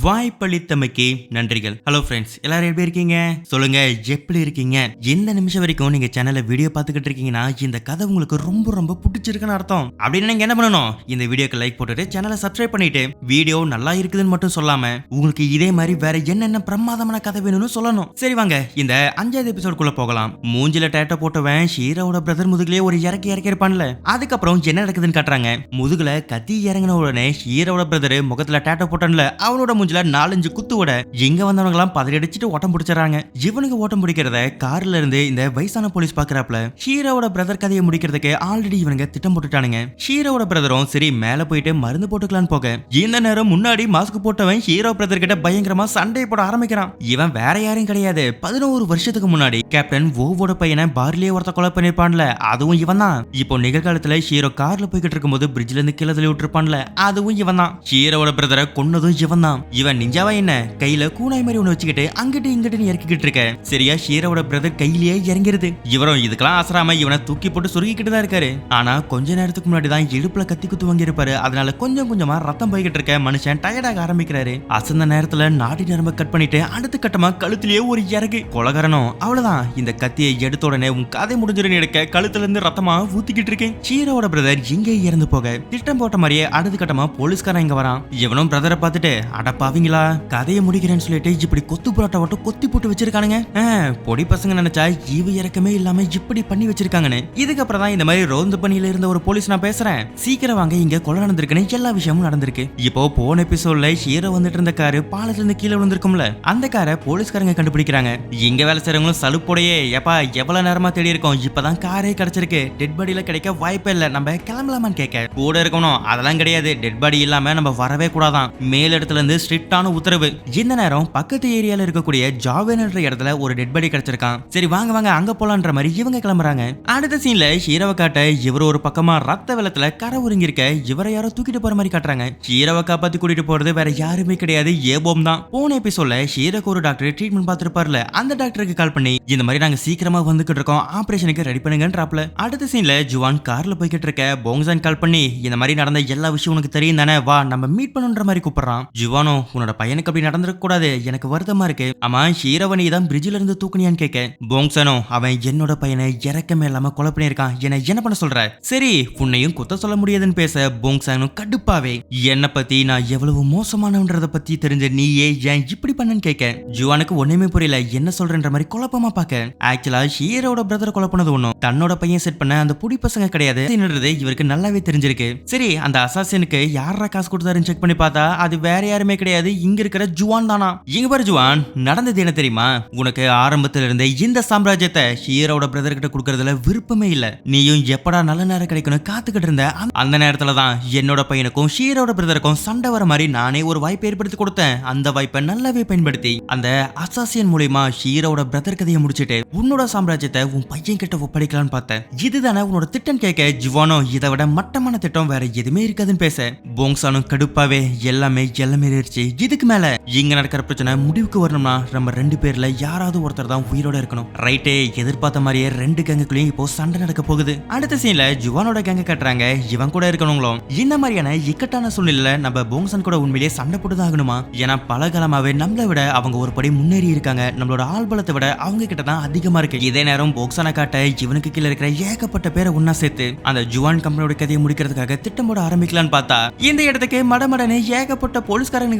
வாய்ப்பளித்தமைக்கு நன்றிகள். Hello friends எல்லாரும் எப்படி இருக்கீங்க? சொல்லுங்க எப்படி இருக்கீங்க? எந்த நிமிஷம் வரைக்கும் நீங்க சேனல்ல வீடியோ பார்த்துக்கிட்டு இருக்கீங்கன்னா இந்த கதை உங்களுக்கு ரொம்ப ரொம்ப பிடிச்சிருக்குன்னு அர்த்தம். அப்படின்னு நீங்க என்ன பண்ணணும்? இந்த வீடியோக்கு லைக் போட்டுட்டு சேனலை சப்ஸ்கிரைப் பண்ணிட்டு வீடியோ நல்லா இருக்குதுன்னு மட்டும் சொல்லாம உங்களுக்கு இதே மாதிரி வேற என்னென்ன பிரமாதமான கதை வேணும்னு சொல்லணும். சரி வாங்க இந்த அஞ்சாவது எபிசோடுக்குள்ள போகலாம். மூஞ்சில டேட்டோ போட்டவன் ஷீராவோட பிரதர் முதுகுலயே ஒரு இறக்கி இறக்கி இருப்பான்ல. அதுக்கப்புறம் என்ன நடக்குதுன்னு காட்டுறாங்க? முதுகுல கத்தி இறங்கின உடனே ஷீராவோட பிரதர் முகத்துல டேட்டோ போட்டான்ல அவனோட மூஞ்சில நாலஞ்சு குத்து விட எங்க வந்தவங்க எல்லாம் பதறி அடிச்சுட்டு ஓட்டம் பிடிச்சாங்க இவனுக்கு ஓட்டம் பிடிக்கிறத கார்ல இருந்து இந்த வயசான போலீஸ் பாக்குறாப்ல ஷீராவோட பிரதர் கதையை முடிக்கிறதுக்கு ஆல்ரெடி இவனுங்க திட்டம் போட்டுட்டானுங்க. ஷீராவோட பிரதரும் சரி மேல போயிட்டு மருந்து போட்டுக்கலான்னு போக. இந்த நேரம் முன்னாடி மாஸ்க் போட்டவன் ஹீரோ பிரதர் கிட்ட பயங்கரமா சண்டை போட ஆரம்பிக்கிறான். இவன் வேற யாரும் கிடையாது. பதினோரு வருஷத்துக்கு முன்னாடி கேப்டன் ஓவோட பையனை பார்லயே ஒருத்த கொலை பண்ணிருப்பான்ல அதுவும் இவன் தான் இப்போ நிகழ்காலத்துல ஹீரோ கார்ல போய்கிட்டு இருக்கும்போது பிரிட்ஜ்ல இருந்து கீழே தள்ளி விட்டுருப்பான்ல அதுவும் இவன் தான் ஹீரோட பிரதரை கொன்னதும் இவன் தான் இவன் நிஞ்சாவா என்ன? கையில கூனாய் மாதிரி ஒண்ணு வச்சுக்கிட்டு அங்கிட்டு இங்கிட்டு இறக்கிக்கிட்டு இருக்க. சரியா ஷீரோட பிரதர் கையிலேயே இறங்கிருது. இவரும் இதுக்கெல்லாம் அசராம இவனை தூக்கி போட்டு சுருக்கிக்கிட்டு தான் இருக்காரு. ஆனா கொஞ்ச நேரத்துக்கு முன்னாடி தான் இடுப்புல கத்தி குத்து வாங்கியிருப்பாரு. அதனால கொஞ்சம் கொஞ்சமா ரத்தம் போய்கிட்டு இருக்க மனுஷன் டயர்டாக ஆரம்பிக்கிறாரு. அசந்த நேரத்துல நாடி நரம்ப கட் பண்ணிட்டு அடுத்த கட்டமா கழுத்திலேயே ஒரு இறகு. கொலகரனும் அவ்வளவுதான். இந்த கத்தியை எடுத்த உடனே உன் கதை முடிஞ்சிருன்னு எடுக்க கழுத்துல இருந்து ரத்தமா ஊத்திக்கிட்டு இருக்கேன். ஷீரோட பிரதர் இங்கே இறந்து போக திட்டம் போட்ட மாதிரியே அடுத்த கட்டமா போலீஸ்காரன் இங்க வரான். இவனும் பிரதரை பார்த்துட்டு அட அடப்பாவீங்களா கதையை முடிக்கிறேன்னு சொல்லிட்டு இப்படி கொத்து புரோட்டா மட்டும் கொத்தி போட்டு வச்சிருக்கானுங்க. ஆ, பொடி பசங்க நினைச்சா ஈவு இறக்கமே இல்லாம இப்படி பண்ணி வச்சிருக்காங்கன்னு. இதுக்கப்புறம் தான் இந்த மாதிரி ரோந்து பணியில இருந்த ஒரு போலீஸ் நான் பேசுறேன். சீக்கிரம் வாங்க இங்க கொலை நடந்திருக்குன்னு எல்லா விஷயமும் நடந்திருக்கு. இப்போ போன எபிசோட்ல ஹீரோ வந்துட்டு இருந்த காரு பாலத்துல இருந்து கீழே விழுந்திருக்கும்ல. அந்த காரை போலீஸ்காரங்க கண்டுபிடிக்கிறாங்க. இங்க வேலை செய்யறவங்களும் சலுப்போடையே. ஏப்பா எவ்வளவு நேரமா தேடி இருக்கோம்? இப்பதான் காரே கிடைச்சிருக்கு. டெட் பாடியில கிடைக்க வாய்ப்பே இல்ல. நம்ம கிளம்பலாமான்னு கேட்க. கூட இருக்கணும். அதெல்லாம் கிடையாது. டெட் பாடி இல்லாம நம்ம வரவே கூடாதான். மேல் இடத்துல இருந்து ஸ்ட்ரிக்டான உத்தரவு. இந்த நேரம் பக்கத்து ஏரியால இருக்கக்கூடிய ஜாவேன்ற இடத்துல ஒரு டெட் பாடி கிடைச்சிருக்கான். சரி வாங்க வாங்க அங்க போலான்ற மாதிரி இவங்க கிளம்புறாங்க. அடுத்த சீன்ல ஹீரோவை காட்ட இவர் ஒரு பக்கமா ரத்த வெள்ளத்துல கரை உருங்கி இருக்க இவரை யாரோ தூக்கிட்டு போற மாதிரி காட்டுறாங்க. ஹீரோவை காப்பாத்தி கூட்டிட்டு போறது வேற யாருமே கிடையாது ஏபோம் தான். போன எபிசோட்ல ஹீரோக்கு ஒரு டாக்டர் ட்ரீட்மெண்ட் பார்த்திருப்பார்ல அந்த டாக்டருக்கு கால் பண்ணி இந்த மாதிரி நாங்க சீக்கிரமா வந்துகிட்டு இருக்கோம் ஆபரேஷனுக்கு ரெடி பண்ணுங்கன்றாப்ல. அடுத்த சீன்ல ஜுவான் கார்ல போய்கிட்டு இருக்க போங்சான் கால் பண்ணி இந்த மாதிரி நடந்த எல்லா விஷயம் உனக்கு தெரியும் தானே வா நம்ம மீட் பண்ணுன்ற மாதிரி கூப்பிடுறான். ஜுவானோ உன்னோட பையனுக்கு அப்படி நடந்திருக்க கூடாது. எனக்கு வருத்தமா இருக்கு. ஆமா ஷீரவனி தான் பிரிட்ஜில இருந்து தூக்குனியான்னு கேட்க போங்சனோ அவன் என்னோட பையனை இறக்கமே இல்லாம கொலை பண்ணியிருக்கான். என்ன என்ன பண்ண சொல்ற? சரி உன்னையும் குத்த சொல்ல முடியாதுன்னு பேச போங்சானும் கடுப்பாவே. என்ன பத்தி நான் எவ்வளவு மோசமானவன்றத பத்தி தெரிஞ்ச நீயே ஏன் இப்படி பண்ணன்னு கேட்க ஜுவானுக்கு ஒண்ணுமே புரியல. என்ன சொல்றன்ற மாதிரி குழப்பமா பாக்க. ஆக்சுவலா ஷீரோட பிரதர் கொலை பண்ணது ஒண்ணும். தன்னோட பையன் செட் பண்ண அந்த புடி பசங்க கிடையாது. என்னன்றது இவருக்கு நல்லாவே தெரிஞ்சிருக்கு. சரி அந்த அசாசினுக்கு யாரா காசு கொடுத்தாருன்னு செக் பண்ணி பார்த்தா அது வேற யாருமே கிடையாது. இங்க இருக்கிற ஜுவான் தானா? இங்க பாரு ஜுவான் நடந்தது என்ன தெரியுமா? உனக்கு ஆரம்பத்துல இருந்தே இந்த சாம்ராஜ்யத்தை ஹீரோட பிரதர் கிட்ட கொடுக்கறதுல விருப்பமே இல்ல. நீயும் எப்படா நல்ல நேரம் கிடைக்கணும் காத்துக்கிட்டு இருந்த அந்த- அந்த நேரத்துல தான் என்னோட பையனுக்கும் ஷீரோட பிரதருக்கும் சண்டை வர மாதிரி நானே ஒரு வாய்ப்பை ஏற்படுத்தி கொடுத்தேன். அந்த வாய்ப்பை நல்லாவே பயன்படுத்தி அந்த அசாசியன் மூலியமா ஷீரோட பிரதர் கதையை முடிச்சிட்டு உன்னோட சாம்ராஜ்யத்தை உன் பையன் கிட்ட ஒப்படைக்கலாம்னு பார்த்தேன். இதுதானே உன்னோட திட்டம் கேட்க ஜுவானோ இதை விட மட்டமான திட்டம் வேற எதுவுமே இருக்காதுன்னு பேச. போங்சானும் கடுப்பாவே எல்லாமே எல்லாமே ஏறிடுச்சு இதுக்கு மேல இங்க நடக்கிற பிரச்சனை முடிவுக்கு வரணும்னா நம்ம ரெண்டு பேர்ல யாராவது ஒருத்தர் தான் உயிரோட இருக்கணும். ரைட்டே எதிர்பார்த்த மாதிரியே ரெண்டு கேங்குக்குள்ளயும் இப்போ சண்டை நடக்க போகுது. அடுத்த சீன்ல ஜுவானோட கேங்க கட்டுறாங்க. இவன் கூட இருக்கணுங்களும் இந்த மாதிரியான இக்கட்டான சூழ்நிலையில நம்ம போங்சன் கூட உண்மையிலேயே சண்டை போட்டுதான் ஆகணுமா? ஏன்னா பல காலமாவே நம்மளை விட அவங்க ஒரு படி முன்னேறி இருக்காங்க. நம்மளோட ஆள்பலத்தை விட அவங்க கிட்ட தான் அதிகமா இருக்கு. இதே நேரம் போக்சானை காட்ட இவனுக்கு கீழே இருக்கிற ஏகப்பட்ட பேரை ஒன்னா சேர்த்து அந்த ஜுவான் கம்பெனியோட கதையை முடிக்கிறதுக்காக திட்டம் போட ஆரம்பிக்கலாம்னு பார்த்தா இந்த இடத்துக்கு மடமடன்னு ஏகப்பட்ட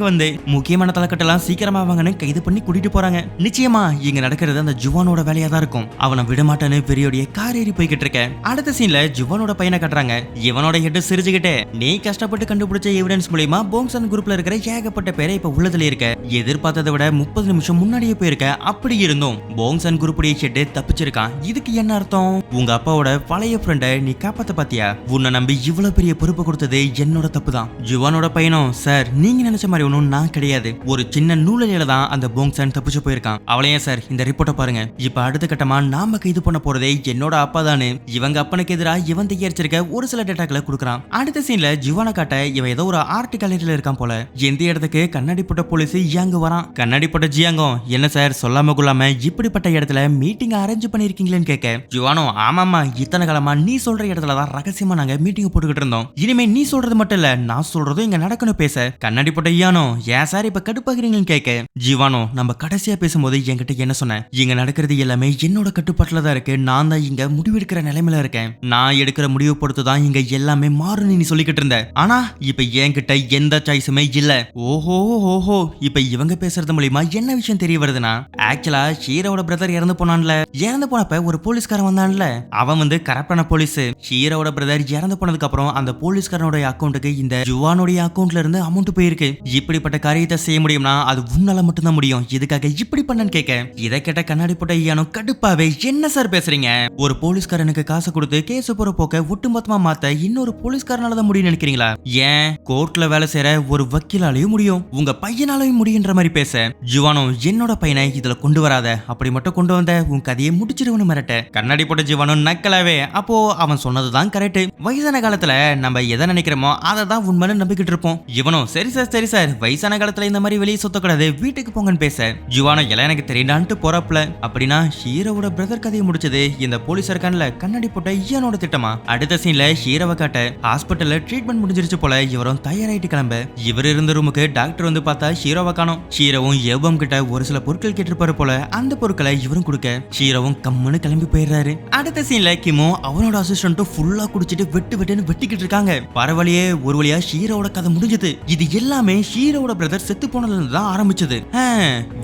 வந்து முக்கியமான தலைக்கட்டெல்லாம் சீக்கிரமா வாங்கன்னு கைது பண்ணி கூட்டிட்டு போறாங்க. நிச்சயமா இங்க நடக்கிறது அந்த ஜுவானோட வேலையா தான் இருக்கும். அவனை விடமாட்டேன்னு பெரியோடைய கார் ஏறி போய்கிட்டு இருக்க. அடுத்த சீன்ல ஜுவானோட பையனை கட்டுறாங்க. இவனோட ஹெட் சிரிச்சுக்கிட்டு நீ கஷ்டப்பட்டு கண்டுபிடிச்ச எவிடன்ஸ் மூலியமா போங்சன் குரூப்ல இருக்கிற ஏகப்பட்ட பேரை இப்ப உள்ளதுல இருக்க. எதிர்பார்த்ததை விட முப்பது நிமிஷம் முன்னாடியே போயிருக்க. அப்படி இருந்தும். போங்சன் குரூப்புடைய ஹெட் தப்பிச்சிருக்கான். இதுக்கு என்ன அர்த்தம்? உங்க அப்பாவோட பழைய ஃப்ரெண்டை நீ காப்பாத்த பாத்தியா? உன்னை நம்பி இவ்வளவு பெரிய பொறுப்பு கொடுத்தது என்னோட தப்பு தான். ஜுவானோட பையனும் சார் நீங்க நினைச்ச மாதிரி ஒன்றும் நான் கிடையாது. ஒரு சின்ன நூலையில தான் அந்த போங்சன் தப்பிச்சு போயிருக்கான். அவளையே சார் இந்த ரிப்போர்ட்டை பாருங்க. இப்ப அடுத்த கட்டமா நாம கைது பண்ண போறதே என்னோட அப்பா தானு இவங்க அப்பனுக்கு எதிராக இவன் தயாரிச்சிருக்க ஒரு சில டேட்டாக்களை கொடுக்குறான். அடுத்த சீன்ல ஜிவானை காட்ட இவன் ஏதோ ஒரு ஆர்ட் கேலரியில இருக்கான் போல. எந்த இடத்துக்கு? கண்ணாடி போட்ட போலீஸ் இயாங்கு வரான். கண்ணாடி போட்ட ஜியாங்கம் என்ன சார் சொல்லாம கொள்ளாம இப்படிப்பட்ட இடத்துல மீட்டிங் அரேஞ்ச் பண்ணிருக்கீங்களேன்னு கேட்க ஜிவானோ ஆமாமா இத்தனை காலமா நீ சொல்ற இடத்துல தான் ரகசியமா நாங்க மீட்டிங் போட்டுக்கிட்டு இருந்தோம். இனிமே நீ சொல்றது மட்டும் இல்ல நான் சொல்றதும் இங்க நடக்கணும் பேச. கண்ணாடி போட்ட ஐயானோ ஜீவானோ ஏன் சார் இப்ப கடுப்பாகிறீங்கன்னு கேட்க? ஜீவானோ நம்ம கடைசியா பேசும்போது என்கிட்ட என்ன சொன்ன? இங்க நடக்கிறது எல்லாமே என்னோட கட்டுப்பாட்டுல தான் இருக்கு. நான் தான் இங்க முடிவெடுக்கிற நிலைமையில இருக்கேன். நான் எடுக்கிற முடிவு பொறுத்து தான் இங்க எல்லாமே மாறும்னு நீ சொல்லிக்கிட்டு இருந்த. ஆனா இப்ப என்கிட்ட எந்த சாய்ஸுமே இல்ல. ஓஹோ ஓஹோ. இப்ப இவங்க பேசுறது மூலியமா என்ன விஷயம் தெரிய வருதுன்னா ஆக்சுவலா ஷீரோட பிரதர் இறந்து போனான்ல. இறந்து போனப்ப ஒரு போலீஸ்காரன் வந்தான்ல. அவன் வந்து கரெக்டான போலீஸ். ஷீரோட பிரதர் இறந்து போனதுக்கு அப்புறம் அந்த போலீஸ்காரனுடைய அக்கௌண்ட்டுக்கு இந்த ஜுவானுடைய அக்கௌண்ட்ல இருந்து அமௌண்ட் போயிருக்கு. இப்படிப்பட்ட காரியத்தை செய்ய முடியும்னா அது உன்னால மட்டும்தான் முடியும். இதுக்காக இப்படி பண்ணன்னு கேட்க இதை கேட்ட கண்ணாடி போட்ட ஐயானும் கடுப்பாவே என்ன சார் பேசுறீங்க? ஒரு போலீஸ்காரனுக்கு காசு கொடுத்து கேஸ் போற போக்க ஒட்டுமொத்தமா மாத்த இன்னொரு போலீஸ்காரனால தான் முடியும் நினைக்கிறீங்களா? ஏன்? கோர்ட்ல வேலை செய்யற ஒரு வக்கீலாலையும் முடியும். உங்க பையனாலையும் முடியுன்ற மாதிரி பேச. ஜுவானோ என்னோட பையனை இதுல கொண்டு வராத. அப்படி மட்டும் கொண்டு வந்த உன் கதையை முடிச்சிருவனு மிரட்ட. கண்ணாடி போட்ட ஜீவானோ நக்கலாவே அப்போ அவன் சொன்னதுதான் கரெக்ட் வயசான காலத்துல நம்ம எதை நினைக்கிறோமோ அதை தான் உண்மையில நம்பிக்கிட்டு இருப்போம். இவனும் சரி சார் சரி சார் வயசான காலத்துல இந்த மாதிரி வெளியே சுத்தக்கூடாது வீட்டுக்கு போங்கன்னு பேச. ஜுவானோ எல்லாம் எனக்கு தெரியுண்டான்ட்டு போறாப்ல அப்படின்னா ஹீரோவோட பிரதர் கதையை முடிச்சது இந்த போலீஸ் இருக்கான்ல கண்ணாடி போட்ட ஐயனோட திட்டமா. அடுத்த சீன்ல ஹீரோவை காட்ட ஹாஸ்பிட்டல்ல ட்ரீட்மெண்ட் முடிஞ்சிருச்சு போல இவரும் தயாராயிட்டு கிளம்ப. இவர் இருந்த ரூமுக்கு டாக்டர் வந்து பார்த்தா ஹீரோவை காணும். ஹீரோவும் எவ்வம் கிட்ட ஒரு சில பொருட்கள் கேட்டிருப்பாரு போல அந்த பொருட்களை இவரும் கொடுக்க. ஹீரோவும் கம்முன்னு கிளம்பி போயிடுறாரு. அடுத்த சீன்ல கிமோ அவனோட அசிஸ்டன்ட்டும் ஃபுல்லா குடிச்சிட்டு வெட்டு வெட்டுன்னு வெட்டிக்கிட்டு இருக்காங்க. பரவாயில்லையே ஒரு வழியா ஹீரோவோட கதை முடிஞ்சது. இது எல்லாமே ஹீரோட பிரதர் செத்து போனதுல தான் ஆரம்பிச்சது.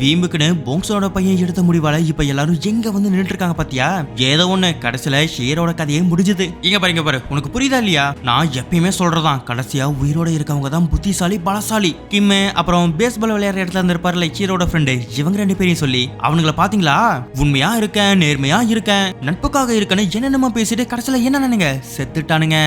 வீம்புக்குன்னு போங்ஸோட பையன் எடுத்த முடிவால இப்ப எல்லாரும் எங்க வந்து நின்றுட்டு இருக்காங்க பாத்தியா? ஏதோ ஒண்ணு கடைசியில ஹீரோட கதையே முடிஞ்சது. இங்க பாருங்க பாரு உனக்கு புரியுதா இல்லையா? நான் எப்பயுமே சொல்றதான் கடைசியா உயிரோட இருக்கவங்க தான் புத்திசாலி பலசாலி. கிம்மு அப்புறம் பேஸ்பால் விளையாடுற இடத்துல இருந்திருப்பார்ல ஹீரோட ஃப்ரெண்டு இவங்க ரெண்டு பேரையும் சொல்லி அவனுங்கள பாத்தீங்களா? உண்மையா இருக்கேன் நேர்மையா இருக்கேன் நட்புக்காக இருக்கேன்னு என்னென்னமோ பேசிட்டு கடைசியில என்ன நினைங்க? செத்துட்டானுங்க.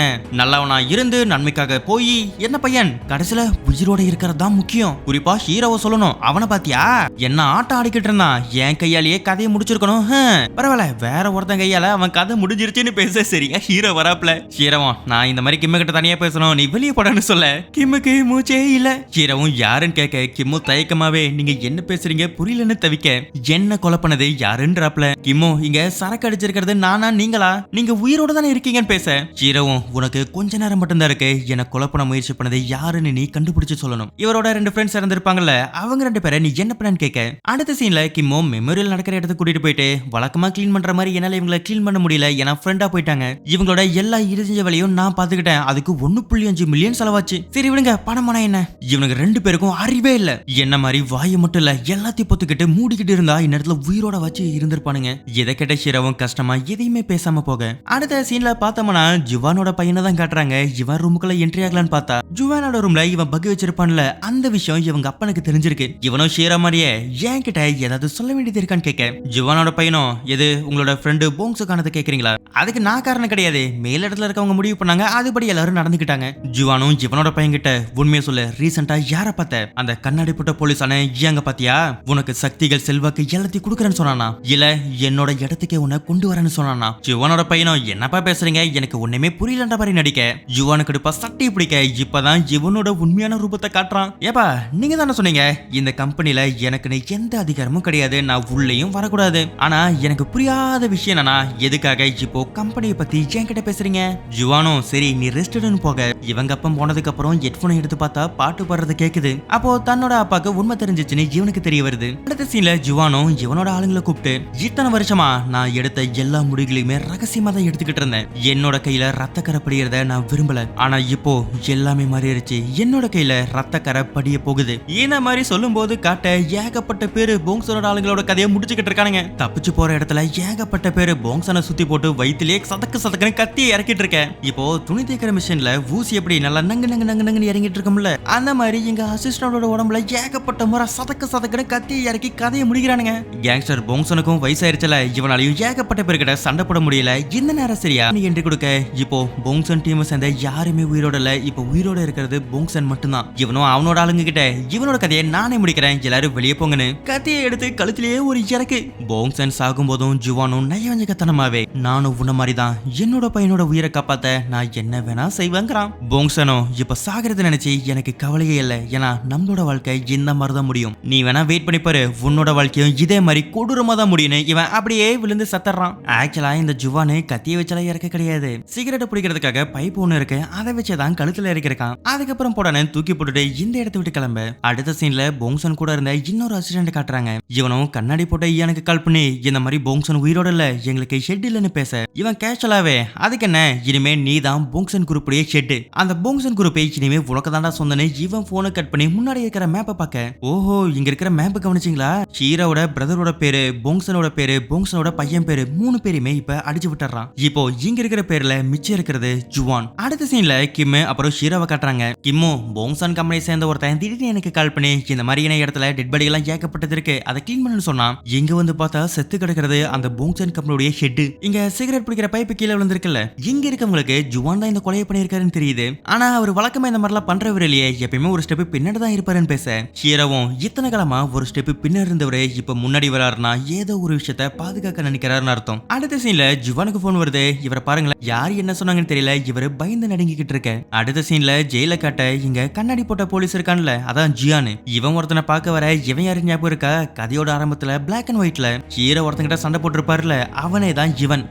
நல்லவனா இருந்து நன்மைக்காக போய் என்ன பையன்? கடைசியில உயிரோட இருக்கிறது தான் முக்கியம். குறிப்பா ஹீரோவை சொல்லணும். அவனை பாத்தியா? என்ன ஆட்டம் ஆடிக்கிட்டு இருந்தான் என் கையாலேயே கதையை முடிச்சிருக்கணும். ஹம். பரவாயில்ல வேற ஒருத்தன் கையால அவன் கதை முடிஞ்சிருச்சுன்னு பேச சரியா ஹீரோ வராப்ல ஹீரோவும் நான் இந்த மாதிரி கிம்மு கிட்ட தனியா பேசணும். நீ வெளியே போடன்னு சொல்ல. கிம்முக்கு மூச்சே இல்ல. ஹீரோவும் யாருன்னு கேட்க கிம்மு தயக்கமாவே நீங்க என்ன பேசுறீங்க? புரியலன்னு தவிக்க. என்ன கொலை பண்ணது? யாருன்றாப்ல கிம்மு இங்க சரக்கு அடிச்சிருக்கிறது நானா நீங்களா? நீங்க உயிரோட தானே இருக்கீங்கன்னு பேச. ஹீரோவும் உனக்கு கொஞ்ச நேரம் மட்டும்தான் இருக்கு. என்ன கொலை பண்ண முயற்சி பண்ணது யாருன்னு நீ கண்டுபிடிச்சு சொல்லணும். இவரோட ரெண்டு ஃப்ரெண்ட்ஸ் இருந்திருப்பாங்கல்ல அவங்க ரெண்டு பேரை நீ என்ன பண்ணு கேட்க? அடுத்த சீன்ல கிம்மோ மெமோரியல் நடக்கிற இடத்துக்கு கூட்டிட்டு போயிட்டு வழக்கமா க்ளீன் பண்ற மாதிரி என்னால இவங்களை க்ளீன் பண்ண முடியல ஏன்னா ஃப்ரெண்டா போயிட்டாங்க. இவங்களோட எல்லா இறுதிஞ்ச வேலையும் நான் பாத்துக்கிட்டேன் அதுக்கு ஒன்னு புள்ளி அஞ்சு மில்லியன் செலவாச்சு. சரி விடுங்க பணம் என்ன? இவனுக்கு ரெண்டு பேருக்கும் அறிவே இல்ல. என்ன மாதிரி வாயை மட்டும் இல்ல எல்லாத்தையும் பொத்துக்கிட்டு மூடிக்கிட்டு இருந்தா இந்நேரத்துல உயிரோட வச்சு இருந்திருப்பானுங்க. எதை கேட்ட ஹீரோவும் கஷ்டமா எதையுமே பேசாம போக. அடுத்த சீன்ல பார்த்தோம்னா ஜுவானோட பையனை தான் காட்டுறாங்க. இவன் ரூமுக்குள்ள என்ட்ரி ஆகலான்னு பார்த்தா ஜுவானோட ரூம்ல இவன் பக் வச்சிருப்பான்ல அந்த விஷயம் இவங்க அப்பனுக்கு தெரிஞ்சிருக்கு. இவனும் ஷீரா மாதிரியே ஏன் கிட்ட ஏதாவது சொல்ல வேண்டியது இருக்கான்னு கேட்க. ஜுவானோட பையனும் எது உங்களோட ஃப்ரெண்டு போங்ஸுக்கானது கேக்குறீங்களா? அதுக்கு நான் காரணம் கிடையாது. மேல் இடத்துல இருக்கவங்க முடிவு பண்ணாங்க. அதுபடி எல்லாரும் நடந்துக்கிட்டாங்க. ஜுவானும் இவனோட பையன் கிட்ட உண்மையை சொல்ல ரீசெண்டா யார பார்த்த? அந்த கண்ணாடி போட்ட போலீஸான ஏங்க பாத்தியா? உனக்கு சக்திகள் செல்வாக்கு எல்லாத்தையும் கொடுக்குறேன்னு சொன்னானா? இல்ல என்னோட இடத்துக்கே உன்னை கொண்டு வரேன்னு சொன்னானா? ஜுவானோட பையனும் என்னப்பா பேசுறீங்க? எனக்கு ஒண்ணுமே புரியலன்ற மாதிரி நடிக்க. ஜுவானுக்கு எடுப்பா சட்டை பிடிக்க. இப்பதான் இவனோட உண்மையான ரூபத்தை காட்டுறான். ஏப்பா நீங்க தானே சொன்னீங்க இந்த கம்பெனில எனக்கு எந்த அதிகாரமும் கிடையாது நான் உள்ளேயும் வரக்கூடாது. ஆனா எனக்கு புரியாத விஷயம் என்னன்னா எதுக்காக இப்போ கம்பெனியை பத்தி என்கிட்ட பேசுறீங்க? ஜுவானோ சரி நீ ரெஸ்ட் போக. இவங்க அப்பம் போனதுக்கு அப்புறம் ஹெட்போனை எடுத்து பார்த்தா பாட்டு பாடுறது கேக்குது. அப்போ தன்னோட அப்பாக்கு உண்மை தெரிஞ்சிச்சுன்னு இவனுக்கு தெரிய வருது. அடுத்த சீன்ல ஜுவானோ இவனோட ஆளுங்களை கூப்பிட்டு இத்தனை வருஷமா நான் எடுத்த எல்லா முடிவுகளையுமே ரகசியமா தான் எடுத்துக்கிட்டு இருந்தேன். என்னோட கையில ரத்த கரை நான் விரும்பல. ஆனா இப்போ எல்லாமே மாறிடுச்சு என்னோட கையில ரத்த கரை படிய போகுது. ஈன மாதிரி சொல்லும் போது காட்ட ஏகப்பட்ட பேரு போங்ஸனோட ஆளுங்களோட கதையை முடிச்சுக்கிட்டு இருக்கானுங்க. தப்பிச்சு போற இடத்துல ஏகப்பட்ட பேரு போங்சனை சுத்தி போட்டு வயிற்றுலயே சதக்கு சதக்குன்னு கத்தி இறக்கிட்டு இருக்கேன். இப்போ துணி தேக்கிற மிஷின்ல ஊசி எப்படி நல்லா நங்கு நங்கு நங்கு நங்குன்னு இறங்கிட்டு இருக்கோம்ல அந்த மாதிரி எங்க அசிஸ்டண்டோட உடம்புல ஏகப்பட்ட முறை சதக்கு சதக்குன்னு கத்தி இறக்கி கதையை முடிக்கிறானுங்க. கேங்ஸ்டர் போங்சனுக்கும் வயசாயிருச்சல இவனாலையும் ஏகப்பட்ட பேர்கிட்ட சண்டை போட முடியல. இந்த நேரம் சரியா? நீ என்று கொடுக்க. இப்போ போங்சன் டீம் சேர்ந்த யாருமே உயிரோட இல்ல. இப்போ உயிரோட இருக்கிறது போங்சன் மட்டும்தான். இவனும் அவனோட ஆளுங்க கிட்ட இவனோட கதையை நானே முடிக்கிறேன். எல்லாரும் வெளியே போங்கன்னு. கத்தியை எடுத்து கழுத்திலேயே ஒரு இறக்கு. போன் சென்ஸ் ஆகும் போதும் ஜுவானும் நயவஞ்சகத்தனமாவே நானும் உன்ன மாதிரி தான் என்னோட பையனோட உயிரை காப்பாத்த நான் என்ன வேணா செய்வேங்கிறான். போங்சனோ இப்ப சாகிறத நினைச்சு எனக்கு கவலையே இல்லை. ஏன்னா நம்மளோட வாழ்க்கை இந்த மாதிரி தான் முடியும். நீ வேணா வெயிட் பண்ணி பாரு. உன்னோட வாழ்க்கையும் இதே மாதிரி கொடூரமா தான் முடியும்னு இவன் அப்படியே விழுந்து சத்தறான். ஆக்சுவலா இந்த ஜுவானு கத்திய வச்சலாம் இறக்க கிடையாது. சிகரெட் பிடிக்கிறதுக்காக பைப் ஒண்ணு இருக்கு. அதை வச்சு தான் கழுத்துல இறக்கிருக்கான் அதுக்கப்புறம் போடனே தூக்கி போட்டுட்டு இந்த இடத்த விட்டு கிளம்ப. அடுத்த சீன்ல போங்சன் கூட இருந்த இன்னொரு அசிஸ்டன்ட் காட்டுறாங்க. இவனும் கண்ணாடி போட்ட ஈயானுக்கு கால் பண்ணி இந்த மாதிரி போங்சன் உயிரோட இல்ல எங்களுக்கு ஷெட் இல்லைன்னு பேச. இவன் கேஷலாவே அதுக்கு என்ன? இனிமே நீ தான் போங்சன் குரூப்புடைய ஷெட் அந்த போங்சன் குரூப்பை இனிமே உனக்கு தாண்டா சொந்தன்னு இவன் போனை கட் பண்ணி முன்னாடி இருக்கிற மேப்பை பார்க்க ஓஹோ இங்க இருக்கிற மேப்பை கவனிச்சிங்களா? ஷீராவோட பிரதரோட பேரு போங்சனோட பேரு போங்சனோட பையன் பேரு மூணு பேருமே இப்ப அடிச்சு விட்டுறான். இப்போ இங்க இருக்கிற பேர்ல மிச்சம் இருக்கிறது ஜுவான். அடுத்த சீன்ல கிம் அப்புறம் ஷீராவை காட்டுறாங்க. கிம்மு போங்சன் கம்பெனி சேர்ந்த ஒருத்தன் திடீர்னு எனக்கு கால் பண்ணி இந்த மாதிரியான இடத்துல டெட் பாடி எல்லாம் ஏகப்பட்டது இருக்கு. அதை கிளீன் பண்ணு சொன்னா இங்க வந்து பார்த்தா செத்து கிடக்கிறது அந்த போங்சன் கம்பெனியுடைய ஹெட் இங்க சிகரெட் பிடிக்கிற பைப்பு கீழே விழுந்திருக்குல்ல. இங்க இருக்கவங்களுக்கு ஜுவான் தான் இந்த கொலையை பண்ணியிருக்காருன்னு தெரியுது. ஆனா அவர் வழக்கமா இந்த மாதிரிலாம் பண்றவர் இல்லையே. எப்பயுமே ஒரு ஸ்டெப் பின்னாடி தான் இருப்பாருன்னு பேச. ஹீரோவும் இத்தனை காலமா ஒரு ஸ்டெப் பின்னாடி இருந்தவரு இப்ப முன்னாடி வராருன்னா ஏதோ ஒரு விஷயத்த பாதுகாக்க நினைக்கிறாருன்னு அர்த்தம். அடுத்த சீன்ல ஜுவானுக்கு போன் வருது. இவரை பாருங்களேன். யார் என்ன சொன்னாங்கன்னு தெரியல. இவரு பயந்து நடுங்கிக்கிட்டு இருக்க. அடுத்த சீன்ல ஜெயில காட்ட இங்க கண்ணாடி போட்ட போலீஸ் இருக்கான்ல அதான் ஜியானு இவன் ஒருத்தனை பார்க்க வர இவன் யாரு ஞாபகம் இருக்கா? கதையோட ஆரம்பத்துல பிளாக் அண்ட் ஒயிட்ல ஹீரோ ஒருத்தங்கிட்ட சண்டை போட்டிருப்பாருல அவனே தான் ஜிவன்.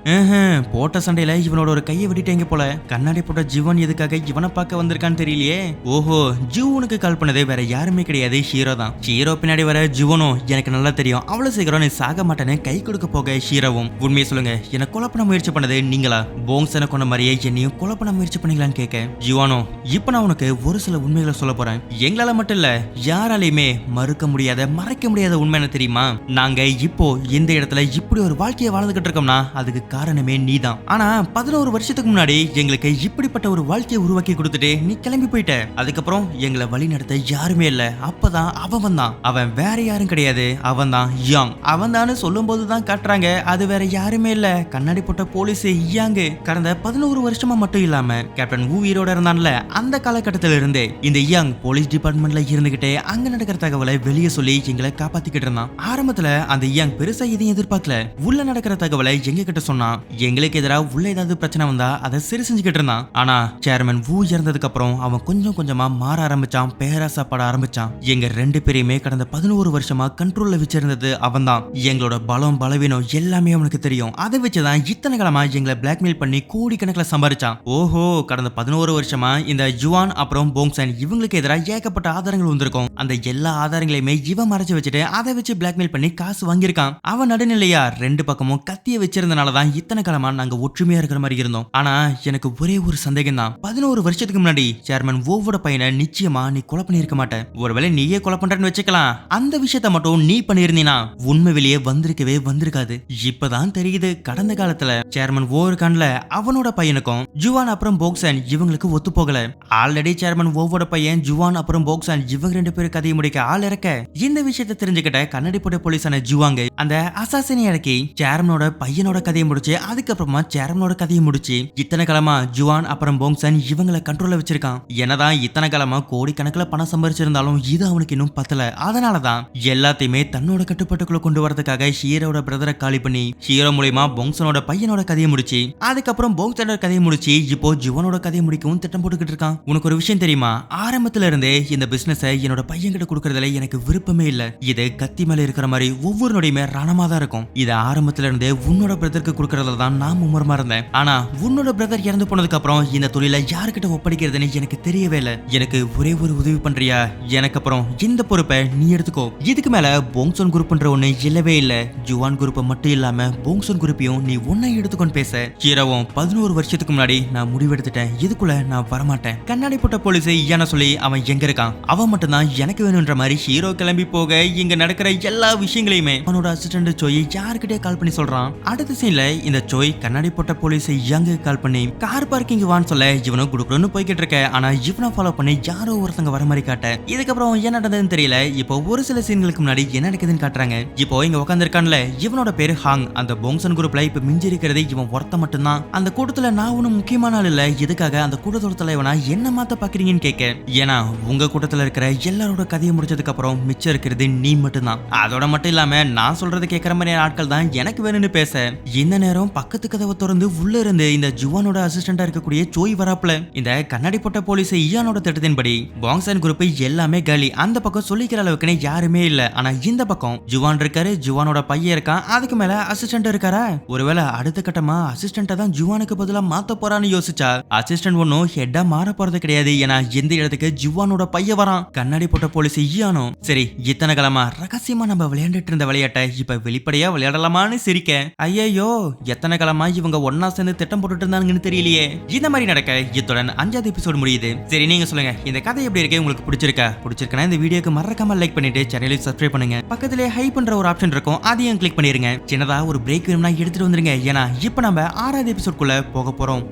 போட்ட சண்டையில இவனோட ஒரு கையை வெட்டிட்டேங்க போல? கண்ணாடி போட்ட ஜிவன் எதுக்காக இவனை பார்க்க வந்திருக்கான்னு தெரியலையே? ஓஹோ ஜீவனுக்கு கால் பண்ணது வேற யாருமே கிடையாது ஹீரோ தான். ஹீரோ பின்னாடி வர ஜீவனும் எனக்கு நல்லா தெரியும். அவ்வளவு சீக்கிரம் நீ சாக மாட்டேன்னு கை கொடுக்க போக ஹீரோவும். உண்மையை சொல்லுங்க என்ன கொலை பண்ண முயற்சி பண்ணது நீங்களா? போங்சனை கொண்ட மாதிரியே என்னையும் கொலை பண்ண முயற்சி பண்ணீங்களான்னு கேட்க. ஜீவானோ இப்ப நான் உனக்கு ஒரு சில உண்மைகளை சொல்ல போறேன். எங்களால மட்டும் இல்ல யாராலையுமே மறுக்க முடியாத மறைக்க முடியாத உண்மை என்ன தெரியுமா? நாங்க இப்போ இந்த இடத்துல இப்படி ஒரு வாழ்க்கையை வாழ்ந்துகிட்டு இருக்கோம்னா அதுக்கு காரணமே நீதான். ஆனா பதினோரு வருஷத்துக்கு முன்னாடி எங்களுக்கு இப்படிப்பட்ட ஒரு வாழ்க்கையை உருவாக்கி கொடுத்துட்டு நீ கிளம்பி போயிட்ட. அதுக்கப்புறம் எங்களை வழி நடத்த யாருமே இல்ல. அப்பதான் அவன் தான் அவன் வேற யாரும் கிடையாது. அவன் தான் யாங் அவன் தான் சொல்லும் போதுதான் காட்டுறாங்க. அது வேற யாருமே இல்ல. கண்ணாடி போட்ட போலீஸ் யாங்கு கடந்த பதினோரு வருஷமா மட்டும் இல்லாம கேப்டன் ஊ உயிரோட இருந்தான்ல அந்த காலகட்டத்தில இருந்தே இந்த யாங் போலீஸ் போலீஸ் டிபார்ட்மெண்ட்ல இருந்துகிட்டே அங்க நடக்கிற தகவலை வெளியே சொல்லி எங்களை காப்பாத்திக்கிட்டு இருந்தான். ஆரம்பத்துல அந்த யங் பெருசா எதையும் எதிர்பார்க்கல. உள்ள நடக்கிற தகவலை எங்க கிட்ட சொன்னான். எங்களுக்கு எதிராக உள்ள ஏதாவது பிரச்சனை வந்தா அதை சரி செஞ்சுக்கிட்டு இருந்தான். ஆனா சேர்மன் ஊ இறந்ததுக்கு அப்புறம் அவன் கொஞ்சம் கொஞ்சமா மாற ஆரம்பிச்சான் பேராசப்பட ஆரம்பிச்சான். எங்க ரெண்டு பேரையுமே கடந்த பதினோரு வருஷமா கண்ட்ரோல்ல வச்சிருந்தது அவன் தான். எங்களோட பலம் பலவீனம் எல்லாமே அவனுக்கு தெரியும். அதை வச்சுதான் இத்தனை காலமா எங்களை பிளாக்மெயில் பண்ணி கோடிக்கணக்கில் சம்பாரிச்சான். ஓஹோ கடந்த பதினோரு வருஷமா இந்த ஜுவான் அப்புறம் போங்சன் இவங்களுக்கு எதிராக ஏகப்பட்ட ஆதாரங்கள் வந்திருக்கும். அந்த எல்லா ஆதாரங்களையுமே இவன் மறைச்சு வச்சுட்டு அதை வச்சு பிளாக்மெயில் பண்ணி காசு வாங்கியிருக்கான். அவன் நடுநிலையா ரெண்டு பக்கமும் கத்திய வச்சிருந்தனால தான் இத்தனை காலமா நாங்க ஒற்றுமையா இருக்கிற மாதிரி இருந்தோம். ஆனா எனக்கு ஒரே ஒரு சந்தேகம் தான் பதினோரு வருஷத்துக்கு முன்னாடி சேர்மன் ஓவோட பையனை நிச்சயமா நீ கொலை பண்ணிருக்க மாட்டேன். ஒருவேளை நீயே கொலை பண்றேன்னு வச்சுக்கலாம். அந்த விஷயத்த மட்டும் நீ பண்ணிருந்தீனா உண்மை வெளியே வந்திருக்கவே வந்திருக்காது. இப்பதான் தெரியுது கடந்த காலத்துல சேர்மன் ஓ இருக்கான்ல அவனோட பையனுக்கும் ஜுவான் அப்புறம் போக்சன் இவங்களுக்கு ஒத்து போகல ஆல்ரெடி சேர்மன் ஓவோட பையன் ஜுவான் அப்புறம் போக்சன் இவங்க ரெண்டு பேரும் கதையை முடிக்க ஆள் இறக்க இந்த விஷயத்தை தெரிஞ்சுக்கிட்ட கண்ணாடி போட்ட போலீஸான ஜுவாங்க அந்த அசாசினை இறக்கி சேர்மனோட பையனோட கதையை முடிச்சு அதுக்கப்புறமா சேர்மனோட கதையை முடிச்சு இத்தனை காலமா ஜுவான் அப்புறம் போங்சன் இவங்களை கண்ட்ரோல்ல வச்சிருக்கான். என்னதான் இத்தனை காலமா கோடிக்கணக்கில் பணம் சம்பாரிச்சிருந்தாலும் இது அவனுக்கு இன்னும் பத்தல. அதனாலதான் எல்லாத்தையுமே தன்னோட கட்டுப்பாட்டுக்குள்ள கொண்டு வரதுக்காக ஹீரோட பிரதரை காலி பண்ணி ஹீரோ மூலியமா போங்சனோட பையனோட கதையை முடிச்சு அதுக்கப்புறம் போங்சனோட கதையை முடிச்சு இப்போ ஜுவனோட கதையை முடிக்கவும் திட்டம் போட்டுக்கிட்டு இருக்கான். உனக்கு ஒரு விஷயம் தெரியுமா? ஆரம்பத்துல இருந்தே இந்த பிசினஸ் என்னோட பையன்கிட்ட கொடுக்கறதுல எனக்கு விருப்பமே இல்ல. இது கத்தி மேல இருக்கிற மாதிரி ஒவ்வொரு நொடியுமே ரணமா தான் இருக்கும். இது ஆரம்பத்துல இருந்தே உன்னோட பிரதருக்கு கொடுக்கறதுல தான் நான் மும்முரமா இருந்தேன். ஆனா உன்னோட பிரதர் இறந்து போனதுக்கு அப்புறம் இந்த தொழிலை யாருக்கிட்ட ஒப்படைக்கிறதுன்னு எனக்கு தெரியவே இல்லை. எனக்கு ஒரே ஒரு உதவி பண்றியா? எனக்கு அப்புறம் இந்த பொறுப்பை நீ எடுத்துக்கோ. இதுக்கு மேல போங்சோன் குரூப்ன்ற ஒண்ணு இல்லவே இல்ல. ஜுவான் குரூப்பை மட்டும் இல்லாம போங்சோன் குரூப்பையும் நீ ஒன்னை எடுத்துக்கொண்டு பேச. ஹீரோவும் பதினோரு வருஷத்துக்கு முன்னாடி நான் முடிவெடுத்துட்டேன். இதுக்குள்ள நான் வரமாட்டேன். கண்ணாடி போட்ட போலீஸ் ஐயான சொல்லி அவன் எங்க இருக்கான்? அவன் மட்டும்தான் எனக்கு வேணும்ன்ற மாதிரி ஹீரோ கிளம்பி போக இங்க நடக்கிற எல்லா விஷயங்களையுமே அவனோட அசிஸ்டன்ட் சோய் யாருக்கிட்டே கால் பண்ணி சொல்றான். அடுத்த சீன்ல இந்த சோய் கண்ணாடி போட்ட போலீஸை யங்கு கால் பண்ணி கார் பார்க்கிங் வான்னு சொல்ல இவனும் குடுக்குறோன்னு போய்கிட்டு இருக்க. ஆனா இவனை ஃபாலோ பண்ணி யாரோ ஒருத்தங்க வர மாதிரி காட்ட. இதுக்கப்புறம் என்ன நடந்ததுன்னு தெரியல. இப்போ ஒரு சில சீன்களுக்கு முன்னாடி என்ன நடக்குதுன்னு காட்டுறாங்க. இப்போ இங்க உட்காந்துருக்கான்ல இவனோட பேரு ஹாங். அந்த போங்சன் குரூப்ல இப்ப மிஞ்சி இருக்கிறது இவன் ஒருத்த மட்டும்தான். அந்த கூட்டத்துல நான் ஒன்னும் முக்கியமான ஆள் இல்ல. எதுக்காக அந்த கூட்டத்தோட தலைவனா என்ன மாத்த பாக்குறீங்கன்னு கேட்க ஏன்னா உங்க கூட்டத்தில் இருக்கிற எல்லாரோட கதையை முடிச்சதுக்கு அப்புறம் மிச்சம் இருக்கிறது நீ மட்டும்தான். அதோட மட்டும் இல்லாம நான் சொல்றது கேட்கற மாதிரி ஆட்கள் தான் எனக்கு வேணும்னு பேச. இந்த நேரம் பக்கத்து கதவை திறந்து உள்ள இருந்து இந்த ஜுவானோட அசிஸ்டண்டா இருக்கக்கூடிய சோய் வராப்ல இந்த கண்ணாடி போட்ட போலீஸ் ஈயானோட திட்டத்தின்படி பாங்சன் குரூப் எல்லாமே காலி. அந்த பக்கம் சொல்லிக்கிற அளவுக்குன்னு யாருமே இல்ல. ஆனா இந்த பக்கம் ஜுவான் இருக்காரு ஜுவானோட பையன் இருக்கான். அதுக்கு மேல அசிஸ்டன்ட் இருக்காரா? ஒருவேளை அடுத்த கட்டமா அசிஸ்டன்ட்டை தான் ஜுவானுக்கு பதிலா மாத்த போறான்னு யோசிச்சா அசிஸ்டன்ட் ஒன்னும் ஹெட்டா மாற போறது கிடையாது. ஏன்னா எந்த இடத்துக்கு ஜுவான் ஈயானோட பைய வரான். கண்ணாடி போட்ட போலீஸ் ஈயானோ. சரி இத்தனை காலமா ரகசியமா நம்ம விளையாண்டுட்டு இருந்த விளையாட்டை இப்ப வெளிப்படையா விளையாடலாமான்னு சிரிக்க. ஐயையோ எத்தனை காலமா இவங்க ஒன்னா சேர்ந்து திட்டம் போட்டுட்டு இருந்தாங்கன்னு தெரியலையே. இந்த மாதிரி நடக்க இத்துடன் அஞ்சாவது எபிசோட் முடியுது. சரி நீங்க சொல்லுங்க இந்த கதை எப்படி இருக்கு? உங்களுக்கு பிடிச்சிருக்கா? பிடிச்சிருக்கனா இந்த வீடியோக்கு மறக்காம லைக் பண்ணிட்டு சேனலையும் சப்ஸ்கிரைப் பண்ணுங்க. பக்கத்திலே ஹை பண்ற ஒரு ஆப்ஷன் இருக்கும் அதையும் கிளிக் பண்ணிருங்க. சின்னதா ஒரு பிரேக் வேணும்னா எடுத்துட்டு வந்துருங்க. ஏன்னா இப்ப நம்ம ஆறாவது எபிசோட்குள்ள போக போறோம்.